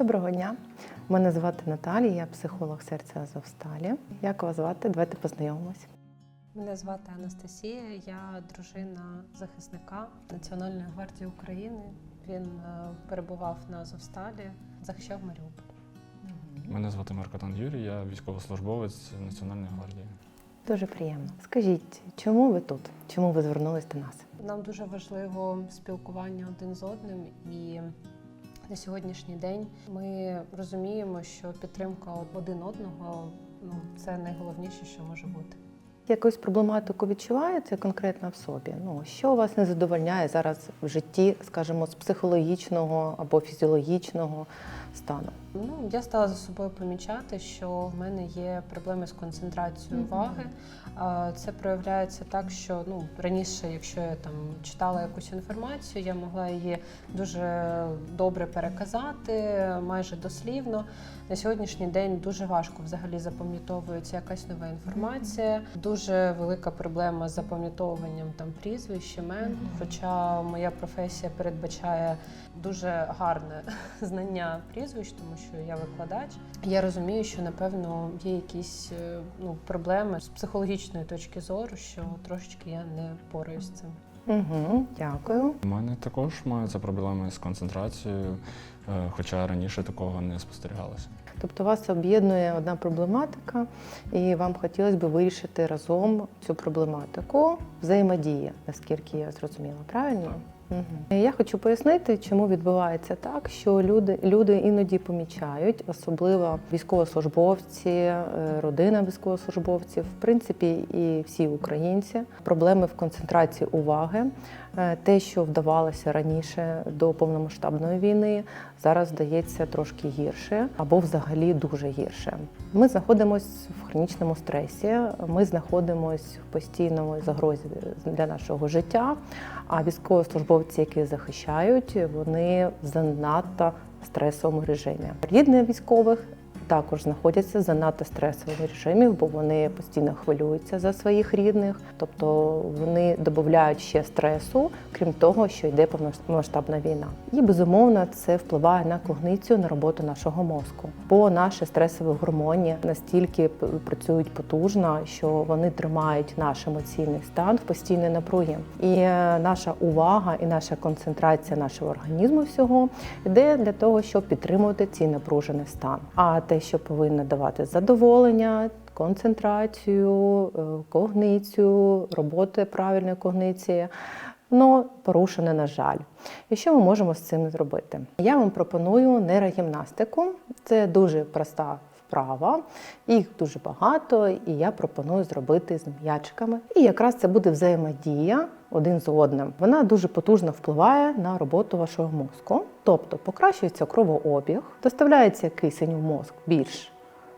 Доброго дня. Мене звати Наталія, я психолог серця Азовсталі. Як вас звати? Давайте познайомимось. Мене звати Анастасія, я дружина захисника Національної гвардії України. Він е, перебував на Азовсталі, захищав Маріуполь. Мене звати Маркотан Юрій, я військовослужбовець Національної гвардії. Дуже приємно. Скажіть, чому ви тут? Чому ви звернулись до нас? Нам дуже важливо спілкування один з одним, і на сьогоднішній день ми розуміємо, що підтримка один одного ну це найголовніше, що може бути. Якусь проблематику відчуваєте конкретно в собі? Ну що вас не задовольняє зараз в житті, скажімо, з психологічного або фізіологічного стану? Ну, я стала за собою помічати, що в мене є проблеми з концентрацією уваги. Це проявляється так, що ну раніше, якщо я там читала якусь інформацію, я могла її дуже добре переказати, майже дослівно. На сьогоднішній день дуже важко взагалі запам'ятовується якась нова інформація. Дуже велика проблема з запам'ятовуванням там прізвищ, імен. Хоча моя професія передбачає дуже гарне знання прізвищ, тому що я викладач. Я розумію, що напевно є якісь е, ну, проблеми з психологічної точки зору, що трошечки я не пораюсь з цим. Угу, дякую. У мене також маються проблеми з концентрацією, е, хоча раніше такого не спостерігалося. Тобто вас об'єднує одна проблематика, і вам хотілося б вирішити разом цю проблематику взаємодія, наскільки я зрозуміла, правильно? Угу. Я хочу пояснити, чому відбувається так, що люди, люди іноді помічають, особливо військовослужбовці, е, родина військовослужбовців, в принципі, і всі українці, проблеми в концентрації уваги. Е, Те, що вдавалося раніше до повномасштабної війни, зараз здається трошки гірше або взагалі дуже гірше. Ми знаходимося в хронічному стресі, ми знаходимося в постійному загрозі для нашого життя. А військовослужбовці, які захищають, вони в занадто стресовому режимі. Рідні військових також знаходяться в занадто стресовому режимі, бо вони постійно хвилюються за своїх рідних, тобто вони додають ще стресу, крім того, що йде повномасштабна війна. І безумовно це впливає на когницію, на роботу нашого мозку. Бо наші стресові гормони настільки працюють потужно, що вони тримають наш емоційний стан в постійній напругі. І е, наша увага і наша концентрація нашого організму всього йде для того, щоб підтримувати цей напружений стан. А те, що повинно давати задоволення, концентрацію, е, когницію, роботи правильної когниції. Ну, порушене, на жаль. І що ми можемо з цим зробити? Я вам пропоную нейрогімнастику. Це дуже проста вправа, їх дуже багато, і я пропоную зробити з м'ячиками. І якраз це буде взаємодія один з одним. Вона дуже потужно впливає на роботу вашого мозку, тобто покращується кровообіг, доставляється кисень в мозк більш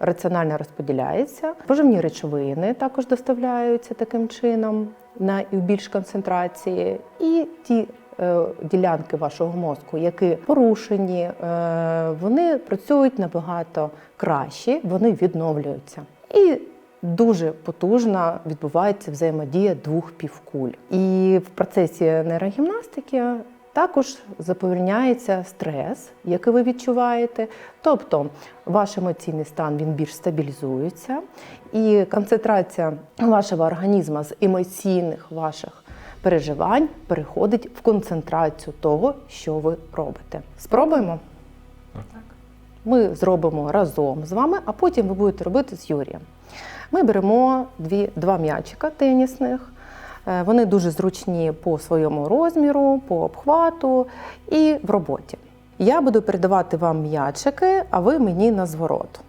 раціонально розподіляється. Поживні речовини також доставляються таким чином на і в більш концентрації. І ті ділянки вашого мозку, які порушені, е, вони працюють набагато краще, вони відновлюються. І Дуже потужно відбувається взаємодія двох півкуль. І в процесі нейрогімнастики також заповільняється стрес, який ви відчуваєте. Тобто ваш емоційний стан він більш стабілізується, і концентрація вашого організму з емоційних ваших переживань переходить в концентрацію того, що ви робите. Спробуємо? Так. Ми зробимо разом з вами, а потім ви будете робити з Юрієм. Ми беремо дві, два м'ячика тенісних. Е, Вони дуже зручні по своєму розміру, по обхвату і в роботі. Я буду передавати вам м'ячики, а ви мені на зворот.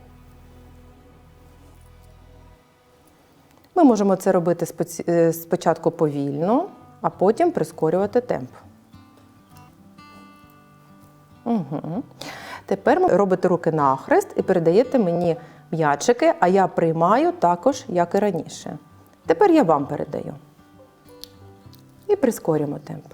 Ми можемо це робити е, спочатку повільно, а потім прискорювати темп. Угу. Тепер робите руки нахрест і передаєте мені м'ячики, а я приймаю також, як і раніше. Тепер я вам передаю. І прискорюємо темп.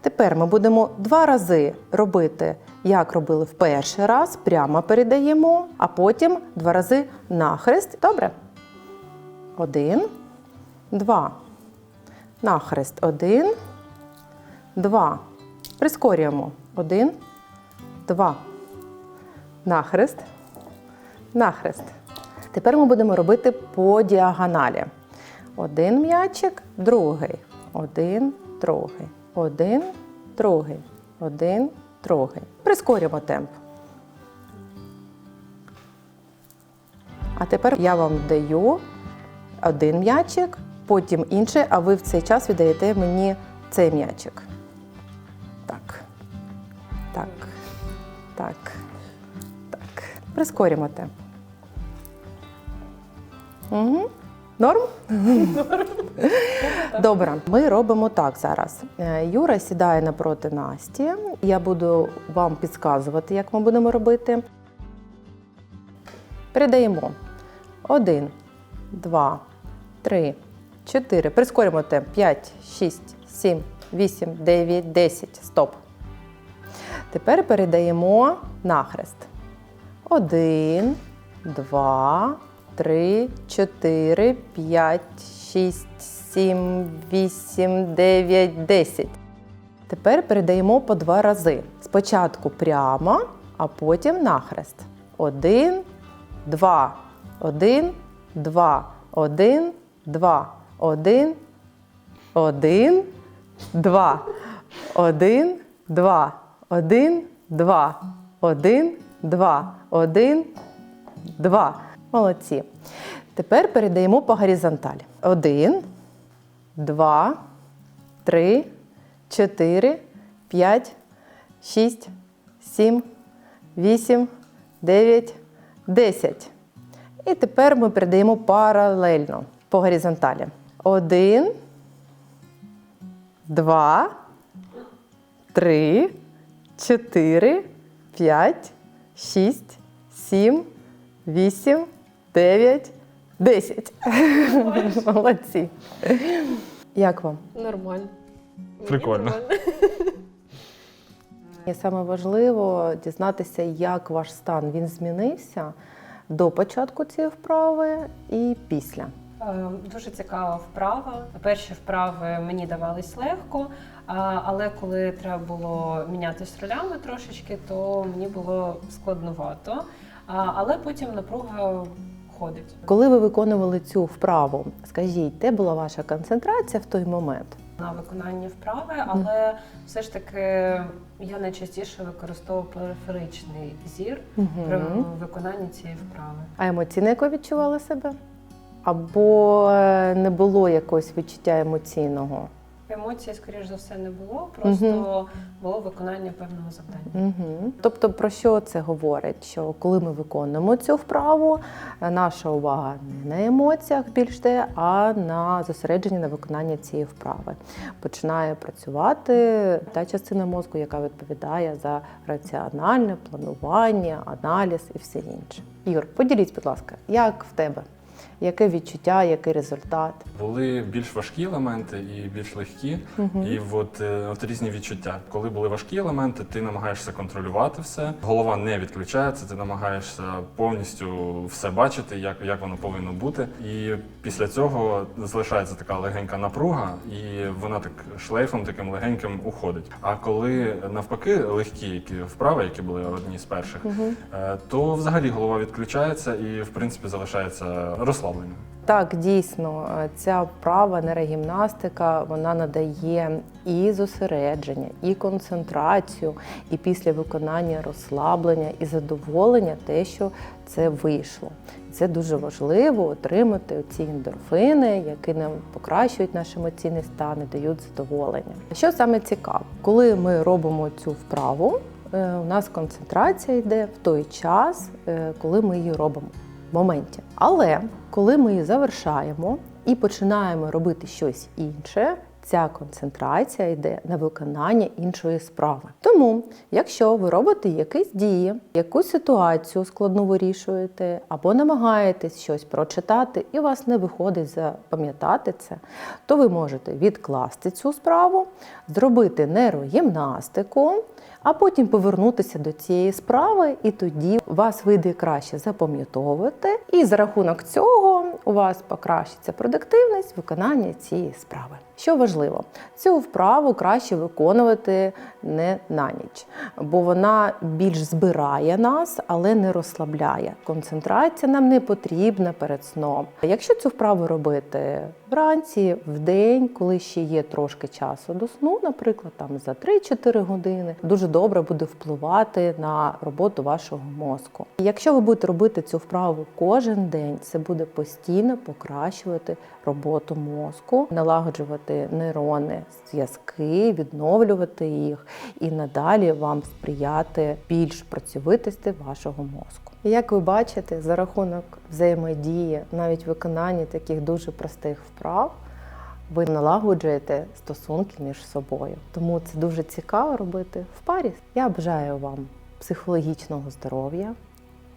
Тепер ми будемо два рази робити, як робили в перший раз, прямо передаємо, а потім два рази нахрест. Добре? Один, два. Нахрест один, два. Прискорюємо. Один, два. Нахрест. Нахрест. Тепер ми будемо робити по діагоналі. Один м'ячик, другий. Один, другий. Один, другий. Один, другий. Прискорюємо темп. А тепер я вам даю один м'ячик, потім інший, а ви в цей час віддаєте мені цей м'ячик. Так. Так. Так. Так. Прискорюємо темп. Угу. Норм? Добре, ми робимо так зараз. Е, Юра сідає напроти Насті. Я буду вам підказувати, як ми будемо робити. Передаємо. Один, два, три, чотири. Прискорюємо темп. П'ять, шість, сім, вісім, дев'ять, десять. Стоп. Тепер передаємо нахрест. Один, два, три, чотири, п'ять, шість, сім, вісім, дев'ять, десять. Тепер передаємо по два рази. Спочатку прямо, а потім нахрест. Один, два, один, два, один, два, один, один, два, один, два, один, два, один, два, один, два. Молодці. Тепер передаємо по горизонталі. Один, два, три, чотири, п'ять, шість, сім, вісім, дев'ять, десять. І тепер ми передаємо паралельно по горизонталі. Один, два, три, чотири, п'ять, шість, сім, вісім, дев'ять, десять. Молодці. Як вам? Нормально. Прикольно. І саме важливо дізнатися, як ваш стан він змінився до початку цієї вправи і після. Е, Дуже цікава вправа. Перші вправи мені давались легко, але коли треба було мінятися ролями трошечки, то мені було складновато. Але потім напруга ходить. Коли ви виконували цю вправу, скажіть, де була ваша концентрація в той момент? на виконанні вправи, але все ж таки я найчастіше використовую периферичний зір при виконанні цієї вправи. А емоційно як ви відчували себе? Або е, не було якогось відчуття емоційного? Емоцій, скоріш за все, не було, просто було виконання певного завдання. Угу. Тобто, про що це говорить? Що коли ми виконуємо цю вправу, е, наша увага не на емоціях більш де, а на зосередженні на виконанні цієї вправи. Починає працювати та частина мозку, яка відповідає за раціональне планування, аналіз і все інше. Ігор, поділіть, будь ласка, як в тебе? Яке відчуття, який результат? Були більш важкі елементи і більш легкі, і от, е, от різні відчуття. Коли були важкі елементи, ти намагаєшся контролювати все. Голова не відключається, ти намагаєшся повністю все бачити, як, як воно повинно бути. І після цього залишається така легенька напруга, і вона так шлейфом таким легеньким уходить. А коли навпаки легкі які вправи, які були одні з перших, е, то взагалі голова відключається і в принципі залишається розслабленою. Так, дійсно, ця вправа нейрогімнастика вона надає і зосередження, і концентрацію, і після виконання розслаблення і задоволення, те, що це вийшло. Це дуже важливо отримати ці ендорфини, які нам покращують наш емоційний стан і дають задоволення. Що саме цікаво, коли ми робимо цю вправу, е, у нас концентрація йде в той час, е, коли ми її робимо моменті. Але коли ми її завершаємо і починаємо робити щось інше, ця концентрація йде на виконання іншої справи. Тому, якщо ви робите якісь дії, якусь ситуацію складну вирішуєте, або намагаєтесь щось прочитати, і у вас не виходить запам'ятати це, то ви можете відкласти цю справу, зробити нейрогімнастику, а потім повернутися до цієї справи, і тоді вас вийде краще запам'ятовувати, і за рахунок цього у вас покращиться продуктивність виконання цієї справи. Що важливо, цю вправу краще виконувати не на ніч, бо вона більш збирає нас, але не розслабляє. Концентрація нам не потрібна перед сном. Якщо цю вправу робити вранці, в день, коли ще є трошки часу до сну, наприклад, там за 3-4 години, дуже добре буде впливати на роботу вашого мозку. Якщо ви будете робити цю вправу кожен день, це буде постійно покращувати роботу мозку, налагоджувати нейрони, зв'язки, відновлювати їх і надалі вам сприяти більш працьовитості вашого мозку. Як ви бачите, за рахунок взаємодії, навіть виконання таких дуже простих вправ, ви налагоджуєте стосунки між собою. Тому це дуже цікаво робити в парі. Я бажаю вам психологічного здоров'я,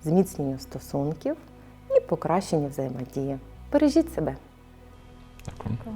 зміцнення стосунків і покращення взаємодії. Бережіть себе. Дякую.